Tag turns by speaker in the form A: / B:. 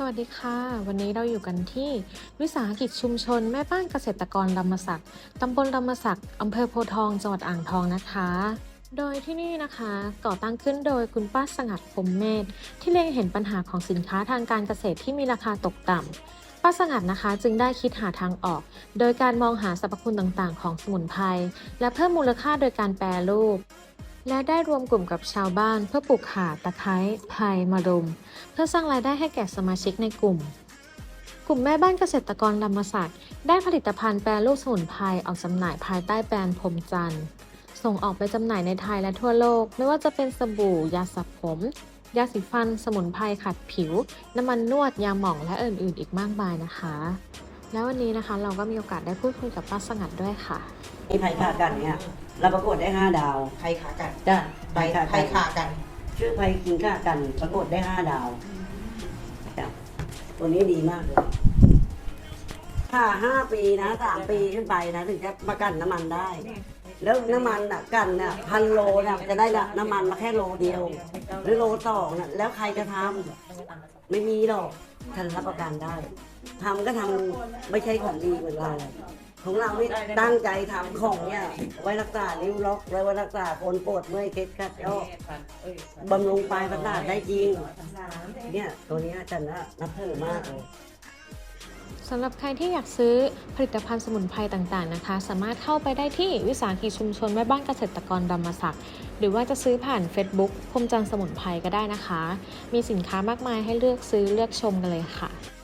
A: สวัสดีค่ะ วันนี้เราอยู่กันที่วิสาหกิจชุมชน แม่บ้านเกษตรกรลำมสักตำบลลำมสักอำเภอโพทองจังหวัดอ่างทองนะคะ โดยที่นี่นะคะก่อตั้งขึ้นโดยคุณป้าสงัดพรมเมธที่เล็งเห็นปัญหาของสินค้าทางการเกษตรที่มีราคาตกต่ำป้าสงัดนะคะจึงได้คิดหาทางออก โดยการมองหาสรรพคุณต่างๆ ของสมุนไพรและเพิ่มมูลค่าโดยการแปรรูป และได้รวมกลุ่มกับชาวบ้าน เพื่อปลูกข่าตะไคร้ไผ่มะรุมเพื่อสร้างรายได้ให้แก่สมาชิกในกลุ่ม กลุ่มแม่บ้านเกษตรกรลำมสักได้ผลิตภัณฑ์แปรรูปสมุนไพรออกจำหน่ายภายใต้แบรนด์พรมจันทร์ส่งออกไปจำหน่ายในไทยและทั่วโลก ไม่ว่าจะเป็นสบู่ ยาสระผม ยาสีฟัน สมุนไพรขัดผิว น้ำมันนวด ยาหม่อง และอื่นๆ อีกมากมายนะคะ แล้ววันนี้นะคะเราก็มีโอกาสได้พูดคุยกับป้าสงัดด้วยค่ะ
B: มีไผ่ขากันเนี่ยเราประกวดได้ห้าดาว
C: ไผ่ขากัน
B: จ้ะ
C: ไผ่
B: ขา
C: ไผ่ขากัน
B: ชื่อไผ่กินข้ากันประกวดได้ห้าดาวจ้ะตัวนี้ดีมากเลยถ้าห้าปีนะสามปีขึ้นไปนะถึงจะมากันน้ำมันได้ แล้วน้ำมันอะกันเนี่ยพันโลเนี่ยจะได้น้ำมันมาแค่โลเดียว หรือโลสองน่ะแล้วใครจะทำไม่มีหรอก ท่านรับประกันได้ทำก็ทำไม่ใช่ของดีเหมือนเรา ของเรานี่ตั้งใจทำของเนี่ย ไว้รักษานิ้วล็อกไว้รักษาคนปวดเมื่อยเคล็ดขัดยอกบำรุงปลายประสาทได้จริง เนี่ยตัวเนี้ยจันนะนับถือมากเลย
A: สำหรับใครที่อยากซื้อผลิตภัณฑ์สมุนไพรต่างๆนะคะ สามารถเข้าไปได้ที่วิสาหกิจชุมชนแม่บ้านเกษตรกรดำมศักหรือว่าจะซื้อผ่าน Facebook พรมจันทร์สมุนไพรก็ได้นะคะ มีสินค้ามากมายให้เลือกซื้อเลือกชมกันเลยค่ะ